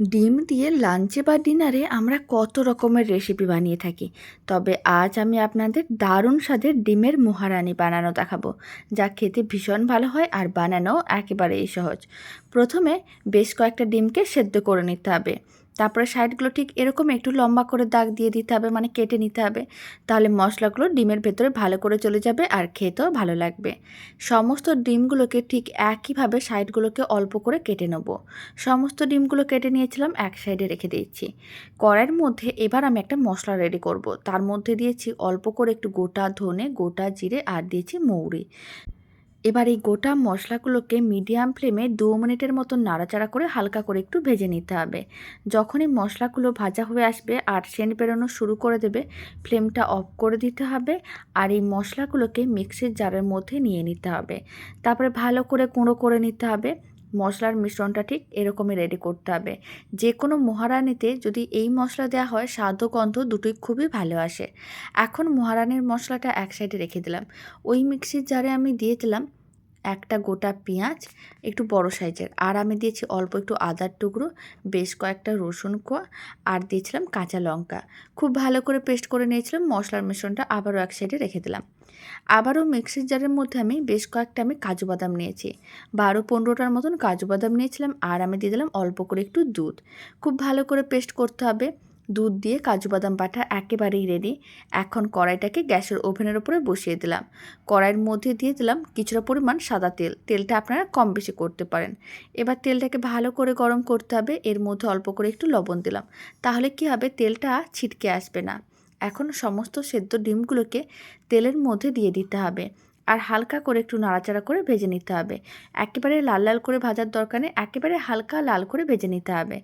ডিম দিয়ে লাঞ্চে বা ডিনারে আমরা কত রকমের রেসিপি বানিয়ে থাকি। তবে আজ আমি আপনাদের দারুণ স্বাদের ডিমের মহারানি বানানো দেখাবো, যা খেতে ভীষণ ভালো হয় আর বানানো একেবারেই সহজ। প্রথমে বেশ কয়েকটা ডিমকে সেদ্ধ করে নিতে হবে। তারপরে সাইডগুলো ঠিক এরকম একটু লম্বা করে দাগ দিয়ে দিতে হবে মানে কেটে নিতে হবে। তাহলে মশলাগুলো ডিমের ভেতরে ভালো করে চলে যাবে আর খেতেও ভালো লাগবে। সমস্ত ডিমগুলোকে ঠিক একইভাবে সাইডগুলোকে অল্প করে কেটে নেব। সমস্ত ডিমগুলো কেটে নিয়েছিলাম, এক সাইডে রেখে দিয়েছি। কড়াইয়ের মধ্যে এবার আমি একটা মশলা রেডি করব। তার মধ্যে দিয়েছি অল্প করে একটু গোটা ধনে, গোটা জিরে আর দিয়েছি মৌরি। এবার এই গোটা মশলাগুলোকে মিডিয়াম ফ্লেমে দু মিনিটের মতো নাড়াচাড়া করে হালকা করে একটু ভেজে নিতে হবে। যখনই মশলাগুলো ভাজা হয়ে আসবে আর সেন্ট বেরোনো শুরু করে দেবে, ফ্লেমটা অফ করে দিতে হবে আর এই মশলাগুলোকে মিক্সির জারের মধ্যে নিয়ে নিতে হবে। তারপরে ভালো করে কুঁড়ো করে নিতে হবে। মশলার মিশ্রণটা ঠিক এরকমই রেডি করতে হবে। যে কোনো মহারানিতে যদি এই মশলা দেওয়া হয়, স্বাদ গন্ধ দুটোই খুবই ভালো আসে। এখন মহারানির মশলাটা এক সাইডে রেখে দিলাম। ওই মিক্সির জারে আমি দিয়ে দিলাম একটা গোটা পেঁয়াজ একটু বড় সাইজের। আর আমি দিয়েছি অল্প একটু আদার টুকরো, বেশ কয়েকটা রসুন কোয়া, আর দিয়েছিলাম কাঁচা লঙ্কা। খুব ভালো করে পেস্ট করে নিয়েছিলাম, মশলার মিশ্রণটা আবারও এক সাইডে রেখে দিলাম। আবারও মিক্সির জারের মধ্যে আমি বেশ কয়েকটা আমি কাজু বাদাম নিয়েছি। বারো পনেরোটার মতন কাজু বাদাম নিয়েছিলাম, আর আমি দিয়ে দিলাম অল্প করে একটু দুধ। খুব ভালো করে পেস্ট করতে হবে। দুধ দিয়ে কাজু বাদাম বাটা একেবারেই রেডি এখন কড়াইটাকে গ্যাসের ওভেনের উপরে বসিয়ে দিলাম। কড়াইয়ের মধ্যে দিয়ে দিলাম কিছুটা পরিমাণ সাদা তেল। তেলটা আপনারা কম বেশি করতে পারেন। এবার তেলটাকে ভালো করে গরম করতে হবে। এর মধ্যে অল্প করে একটু লবণ দিলাম। তাহলে কি হবে? তেলটা ছিটকে আসবে না। এখন সমস্ত সেদ্ধ ডিমগুলোকে তেলের মধ্যে দিয়ে দিতে হবে। আর হালকা করে একটু নাড়াচাড়া করে ভেজে নিতে হবে। একেবারে লাল লাল করে ভাজার দরকার নেই, একেবারে হালকা লাল করে ভেজে নিতে হবে।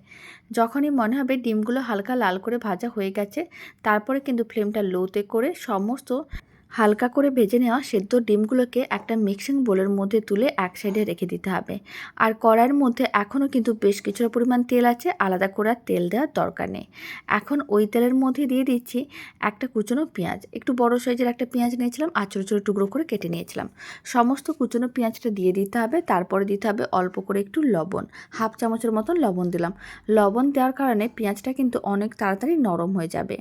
যখনই মনে হবে ডিমগুলো হালকা লাল করে ভাজা হয়ে গেছে, তারপরে কিন্তু ফ্লেমটা লোতে করে সমস্ত হালকা করে ভেজে নেওয়া সেদ্ধ ডিমগুলোকে একটা মিক্সিং বোলের মধ্যে তুলে এক সাইডে রেখে দিতে হবে। আর কড়াইয়ের মধ্যে এখনও কিন্তু বেশ কিছুটা পরিমাণ তেল আছে, আলাদা করে তেল দেওয়ার দরকার নেই। এখন ওই তেলের মধ্যে দিয়ে দিচ্ছি একটা কুচনো পেঁয়াজ। একটু বড় সাইজের একটা পেঁয়াজ নিয়েছিলাম আর ছোটো ছোটো টুকরো করে কেটে নিয়েছিলাম। সমস্ত কুচনো পেঁয়াজটা দিয়ে দিতে হবে, তারপরে দিতে হবে অল্প করে একটু লবণ। হাফ চামচের মতন লবণ দিলাম। লবণ দেওয়ার কারণে পেঁয়াজটা কিন্তু অনেক তাড়াতাড়ি নরম হয়ে যাবে।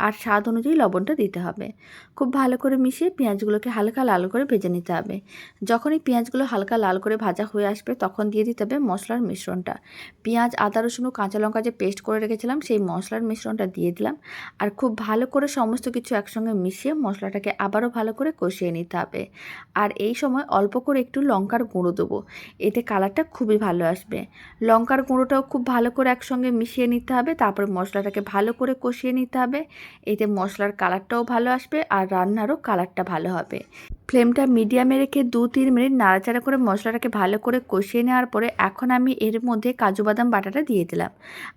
আর স্বাদ অনুযায়ী লবণটা দিতে হবে। খুব ভালো করে মিশিয়ে পেঁয়াজগুলোকে হালকা লাল করে ভেজে নিতে হবে। যখন এই পেঁয়াজগুলো হালকা লাল করে ভাজা হয়ে আসবে, তখন দিয়ে দিতে হবে মশলার মিশ্রণটা। পেঁয়াজ, আদা, রসুন ও কাঁচা লঙ্কা যে পেস্ট করে রেখেছিলাম, সেই মশলার মিশ্রণটা দিয়ে দিলাম। আর খুব ভালো করে সমস্ত কিছু একসঙ্গে মিশিয়ে মশলাটাকে আবারও ভালো করে কষিয়ে নিতে হবে। আর এই সময় অল্প করে একটু লঙ্কার গুঁড়ো দেবো। এতে কালারটা খুবই ভালো আসবে। লঙ্কার গুঁড়োটাও খুব ভালো করে একসঙ্গে মিশিয়ে নিতে হবে, তারপরে মশলাটাকে ভালো করে কষিয়ে নিতে হবে। এতে মশলার কালারটাও ভালো আসবে আর রান্নারও কালারটা ভালো হবে। ফ্লেমটা মিডিয়ামে রেখে দু তিন মিনিট নাড়াচাড়া করে মশলাটাকে ভালো করে কষিয়ে নেওয়ার পরে এখন আমি এর মধ্যে কাজু বাদাম বাটাটা দিয়ে দিলাম।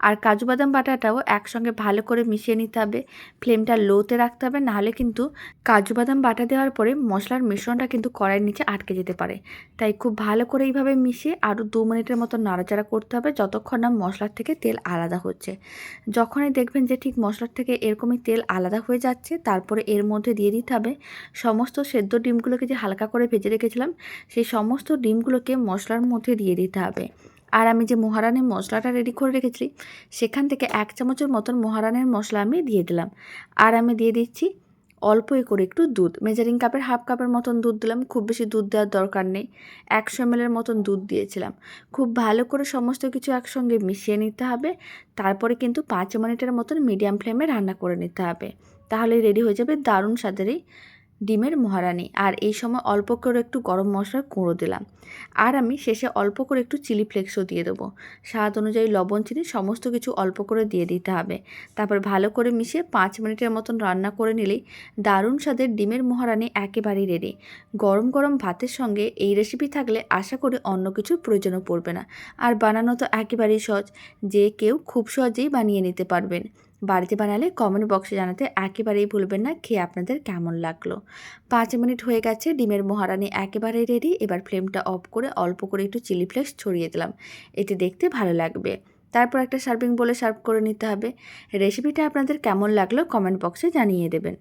আর কাজু বাদাম বাটাটাও একসঙ্গে ভালো করে মিশিয়ে নিতে হবে। ফ্লেমটা লোতে রাখতে হবে, নাহলে কিন্তু কাজু বাদাম বাটা দেওয়ার পরে মশলার মিশ্রণটা কিন্তু কড়াইয়ের নিচে আটকে যেতে পারে। তাই খুব ভালো করে এইভাবে মিশিয়ে আরও দু মিনিটের মতো নাড়াচাড়া করতে হবে যতক্ষণ না মশলার থেকে তেল আলাদা হচ্ছে। যখনই দেখবেন যে ঠিক মশলার থেকে এরকমই তেল আলাদা হয়ে যাচ্ছে, তারপরে এর মধ্যে দিয়ে দিতে হবে সমস্ত সেদ্ধ ডিমগুলোকে যে হালকা করে ভেজে রেখেছিলাম, সেই সমস্ত ডিমগুলোকে মশলার মধ্যে দিয়ে দিতে হবে। আর আমি যে মহারানের মশলাটা রেডি করে রেখেছি, সেখান থেকে এক চামচের মতন মহারানের মশলা আমি দিয়ে দিলাম। আর আমি দিয়ে দিচ্ছি অল্পই করে একটু দুধ। মেজারিং কাপের হাফ কাপের মতন দুধ দিলাম, খুব বেশি দুধ দেওয়ার দরকার নেই। একশো এমএলের মতন দুধ দিয়েছিলাম। খুব ভালো করে সমস্ত কিছু একসঙ্গে মিশিয়ে নিতে হবে। তারপরে কিন্তু পাঁচ মিনিটের মতন মিডিয়াম ফ্লেমে রান্না করে নিতে হবে। তাহলে রেডি হয়ে যাবে দারুণ স্বাদের এই ডিমের মহারানি। আর এই সময় অল্প করে একটু গরম মশলার গুঁড়ো দিলাম। আর আমি শেষে অল্প করে একটু চিলি ফ্লেক্সও দিয়ে দেবো। স্বাদ অনুযায়ী লবণ, চিনি সমস্ত কিছু অল্প করে দিয়ে দিতে হবে। তারপর ভালো করে মিশিয়ে পাঁচ মিনিটের মতন রান্না করে নিলেই দারুণ স্বাদের ডিমের মহারানি একেবারেই রেডি গরম গরম ভাতের সঙ্গে এই রেসিপি থাকলে আশা করি অন্য কিছুর প্রয়োজনও পড়বে না। আর বানানো তো একেবারেই সহজ। যে কেউ খুব সহজেই বানিয়ে নিতে পারবেন। বাড়িতে বানালে কমেন্ট বক্সে জানাতে একেবারেই ভুলবেন না খেয়ে আপনাদের কেমন লাগল। পাঁচ মিনিট হয়ে গেছে, ডিমের মহারানি একেবারেই রেডি এবার ফ্লেমটা অফ করে অল্প করে একটু চিলি ফ্লেক্স ছড়িয়ে দিলাম। এটি দেখতে ভালো লাগবে। তারপর একটা সার্ভিং বলে সার্ভ করে নিতে হবে। রেসিপিটা আপনাদের কেমন লাগল কমেন্ট বক্সে জানিয়ে দেবেন।